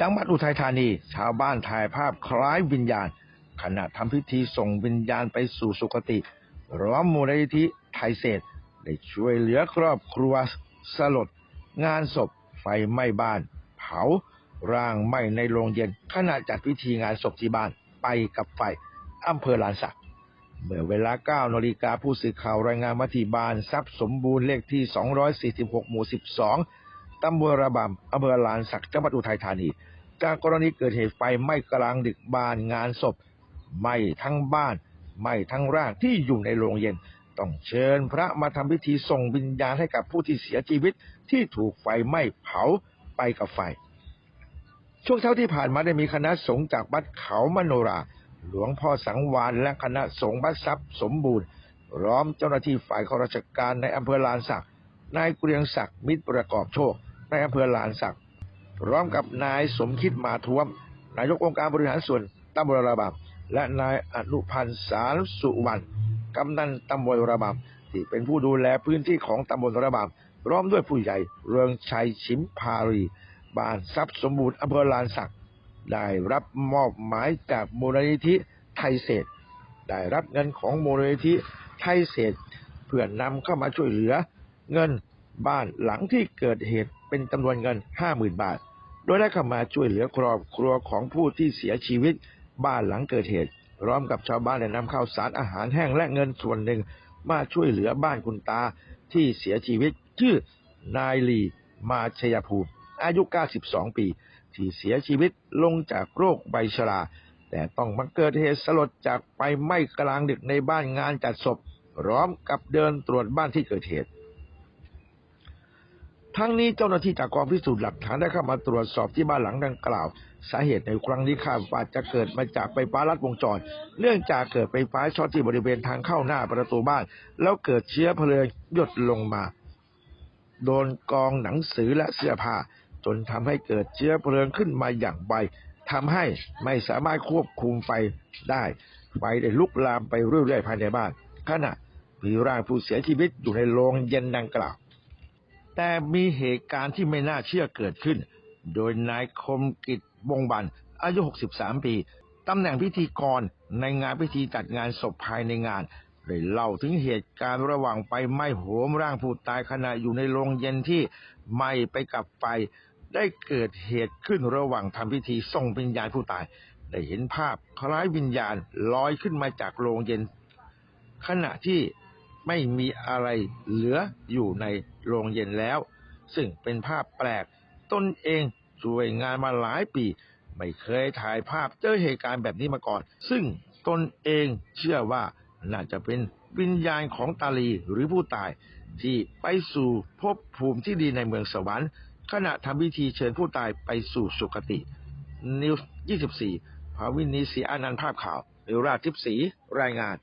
จังหวัดอุทัยธานี ชาวบ้านถ่ายภาพคล้ายวิญญาณ ขณะทำพิธีส่งวิญญาณไปสู่สุคติร้อมมูลนิธิไทยเศษได้ช่วยเหลือครอบครัวสลด งานศพ ไฟไหม้บ้าน เผา ร่างไหม้ในโรงเย็นขณะจัดพิธีงานศพที่บ้านไปกับไฟอำเภอลานสักเมื่อเวลา9นาฬิกาผู้สื่อข่าวรายงานว่าที่บ้านทรัพย์สมบูรณ์เลขที่ 246 หมู่ 12 ตำบลระบำอำเภอลานสักจังหวัดอุทัยธานี จากกรณีเกิดเหตุไฟไหม้กลางดึกบ้านงานศพไหม้ทั้งบ้านไหม้ทั้งร่างที่อยู่ในโรงเย็น ต้องเชิญพระมาทำพิธีส่งวิญญาณให้กับผู้ที่เสียชีวิตที่ถูกไฟไหม้เผาไปกับไฟ ช่วงเช้าที่ผ่านมาได้มีคณะสงฆ์จากวัดเขามโนรา หลวงพ่อสังวานและคณะสงฆ์วัดทรัพย์สมบูรณ์ร้อมเจ้าหน้าที่ฝ่ายข้าราชการในอำเภอลานสักนายเกรียงศักดิ์มิตรประกอบโชค ในอำเภอลานสักพร้อมกับนายสมคิดมาท้วม นายกองค์การบริหารส่วนตำบลระบาบและนายอนุพันธ์สารสุวรรณกำนันตำบลระบาบที่เป็นผู้ดูแลพื้นที่ของตำบลระบาบพร้อมด้วยผู้ใหญ่เรืองชัยชิมพารีบ้านทรัพย์สมบูรณ์อำเภอลานสักได้รับมอบหมายจากมูลนิธิไทยเศษ ได้รับเงินของมูลนิธิไทยเศษเพื่อนำเข้ามาช่วยเหลือ เงิน บ้านหลังที่เกิดเหตุเป็นจำนวนเงิน 50,000 บาท โดยได้เข้ามาช่วยเหลือครอบครัวของผู้ที่เสียชีวิต บ้านหลังเกิดเหตุพร้อมกับชาวบ้านได้นำข้าวสารอาหารแห้งและเงินส่วนหนึ่ง มาช่วยเหลือบ้านคุณตาที่เสียชีวิต ชื่อนายลีมาชยภูมิ อายุ 92 ปี ที่เสียชีวิตลงจากโรคใบชรา แต่ต้องมาเกิดเหตุสลดจากไฟไหม้กลางดึกในบ้านงานจัดศพพร้อมกับเดินตรวจบ้านที่เกิดเหตุ ทั้งนี้เจ้าหน้าที่จากกองพิสูจน์หลักฐานได้เข้ามาตรวจสอบที่บ้านหลังดังกล่าว สาเหตุในครั้งนี้คาดว่าจะเกิดมาจากไฟฟ้าลัดวงจร เนื่องจากเกิดไฟฟ้าช็อตที่บริเวณทางเข้าหน้าประตูบ้าน แล้วเกิดเชื้อเพลิงหยดลงมา โดนกองหนังสือและเสื้อผ้า จนทำให้เกิดเชื้อเพลิงขึ้นมาอย่างไวทำให้ไม่สามารถควบคุมไฟได้ ไฟได้ลุกลามไปเรื่อยๆภายในบ้านขณะมีร่างผู้เสียชีวิตอยู่ในโรงเย็นดังกล่าว แต่มีเหตุการณ์ที่ไม่น่าเชื่อเกิดขึ้น โดยนายคมกิจวงบันอายุ 63 ปี ตำแหน่งพิธีกรในงานพิธีจัดงานศพภายในงานได้เล่าถึงเหตุการณ์ระหว่างไฟไหม้โหมร่างผู้ตายขณะอยู่ในโรงเย็นที่ไหม้ไปกับไฟได้เกิดเหตุขึ้นระหว่างทำพิธีส่งวิญญาณผู้ตาย ได้เห็นภาพคล้ายวิญญาณลอยขึ้นมาจากโรงเย็น ขณะที่ ไม่มีอะไรเหลืออยู่ในโรงเย็นแล้ว ซึ่งเป็นภาพแปลกตนเองช่วยงานมาหลายปี ไม่เคยถ่ายภาพเจอเหตุการณ์แบบนี้มาก่อน ซึ่งตนเองเชื่อว่าน่าจะเป็นวิญญาณของตาลีหรือผู้ตาย ที่ไปสู่ภพภูมิที่ดีในเมืองสวรรค์ ขณะทำพิธีเชิญผู้ตายไปสู่สุคตินิวส์24 ภาวินีศรีอานันต์ภาพข่าวเอราทิพย์ศรีรายงาน